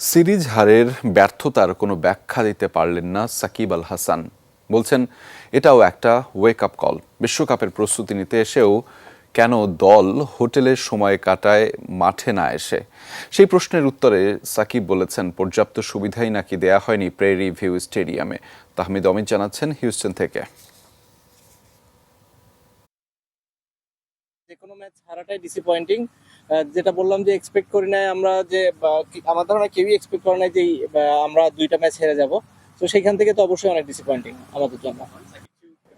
Series হারের ব্যর্থতার কোনো ব্যাখ্যা দিতে পারলেন না সাকিব আল হাসান। বলছেন, এটাও একটা ওয়েক আপ কল বিশ্বকাপের প্রস্তুতি নিতে এসেও কেন দল হোটেলের সময় কাটায়, মাঠে না এসে? সেই প্রশ্নের উত্তরে সাকিব বলেছেন, পর্যাপ্ত সুবিধাই নাকি দেয়া হয়নি প্রেরি ভিউ স্টেডিয়ামে। তাহমিদ অমিত জানাচ্ছেন, হিউস্টন থেকে। যে কোনো ম্যাচ হারাটাই ডিসঅ্যাপয়েন্টিং যেটা বললাম যে এক্সপেক্ট করি নাই আমরা যে আমার ধারণা কেউই এক্সপেক্ট করে নাই যে আমরা দুইটা ম্যাচ হেরে যাব। তো সেইখান থেকে তো অবশ্যই অনেক ডিসঅ্যাপয়েন্টিং আমাদের জন্য।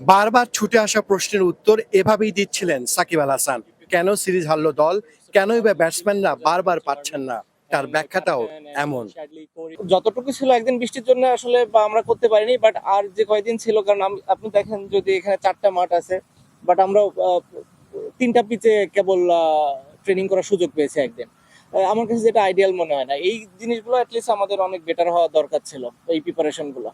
বারবার ছুটে আসা প্রশ্নের উত্তর এভাবেই দিচ্ছিলেন সাকিব আল হাসান। কেন সিরিজ হারলো দল? কেনই বা ব্যাটসম্যানরা বারবার পাচ্ছেন না? তার ব্যাখ্যাটাও এমন। যতটুকু ছিল একদিন বৃষ্টির জন্য আসলে বা আমরা করতে পারিনি বাট আর যে কয়দিন ছিল কারণ আপনি দেখেন যদি এখানে চারটা মাঠ আছে বাট আমরা তিনটা পিচে কেবল ট্রেনিং করার সুযোগ পেয়েছে একদিন। আমার কাছে যেটা আইডিয়াল মনে হয় না এই জিনিসগুলো অ্যাটলিস্ট আমাদের অনেক বেটার হওয়া দরকার ছিল এই প্রিপারেশনগুলো।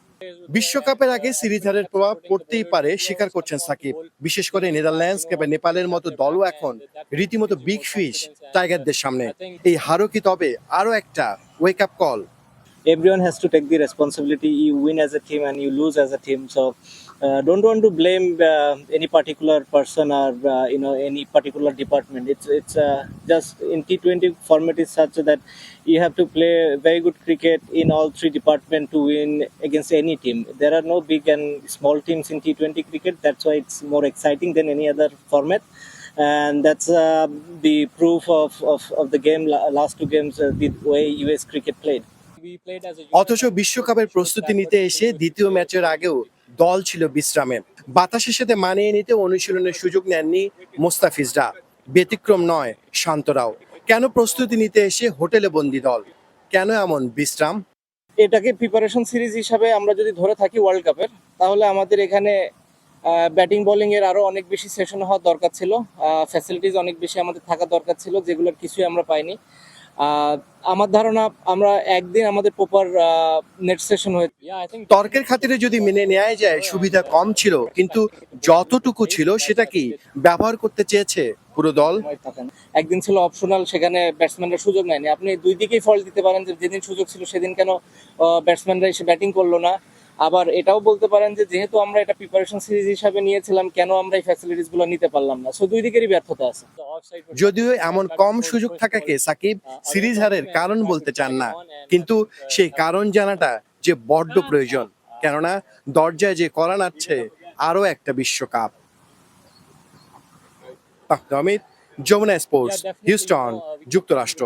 বিশ্বকাপের আগে সিরিজ হারের প্রভাব পড়তেই পারে স্বীকার করছেন সাকিব। বিশেষ করে নেদারল্যান্ডস কিংবা নেপালের মতো দলও এখন রীতিমতো বিগ ফিশ টাইগারদের সামনে। এই হারও কি তবে আরও একটা wake up call everyone has to take the responsibility. You win as a team and you lose as a team. So uh, don't want to blame uh, any particular person or uh, you know any particular department it's it's uh, just in t20 format is such that you have to play very good cricket in all three departments to win against any team there are no big and small teams in t20 cricket that's why it's more exciting than any other format and that's uh, the proof of, of, of the game la- last two games uh, the way us cricket played অথচ বিশ্বকাপের প্রস্তুতি নিতে এসে দ্বিতীয় ম্যাচের আগেও দল ছিল বিশ্রামে। বাতাসের সাথে মানিয়ে নিতে অনুশীলনের সুযোগ নেননি মোস্তাফিজরা। ব্যতিক্রম নয় শান্তরাও কেন প্রস্তুতি নিতে এসে হোটেলে বন্দি দল? কেন এমন বিশ্রাম? এটাকে প্রিপারেশন সিরিজ হিসাবে আমরা যদি ধরে থাকি ওয়ার্ল্ড কাপের তাহলে আমাদের এখানে ব্যাটিং বোলিং এর আরও অনেক বেশি সেশন হওয়ার দরকার ছিল। ফ্যাসিলিটিস অনেক বেশি আমাদের থাকা দরকার ছিল, যেগুলোর কিছুই আমরা পাইনি। আমার ধারণা আমরা একদিন আমাদের প্রপার নেট সেশন হয়ে তর্কের খাতিরে যদি মেনে নেওয়া যায় সুবিধা কম ছিল কিন্তু যতটুকু ছিল সেটা কি ব্যবহার করতে চেয়েছে পুরো দল? একদিন ছিল অপশনাল সেখানে ব্যাটসম্যানরা সুযোগ নেয়নি। আপনি দুই দিকেই ফল দিতে পারেন যে যেদিন সুযোগ ছিল সেদিন কেন ব্যাটসম্যানরা এসে ব্যাটিং করল না? আবার এটাও বলতে পারেন যে যেহেতু আমরা এটা প্রিপারেশন সিরিজ হিসাবে নিয়েছিলাম কেন আমরা এই ফ্যাসিলিটিসগুলো নিতে পারলাম না? সো দুই দিকেরই ব্যর্থতা আছে। যদিও এমন কম সুযোগ থাকাকে সাকিব সিরিজ হারের কারণ বলতে চান না। কিন্তু সেই কারণ জানাটা যে বড্ড প্রয়োজন। কেননা দরজায় যে করা নাচ্ছে আরও একটা বিশ্বকাপ। অমিত যমুনা স্পোর্টস হিউস্টন যুক্তরাষ্ট্র।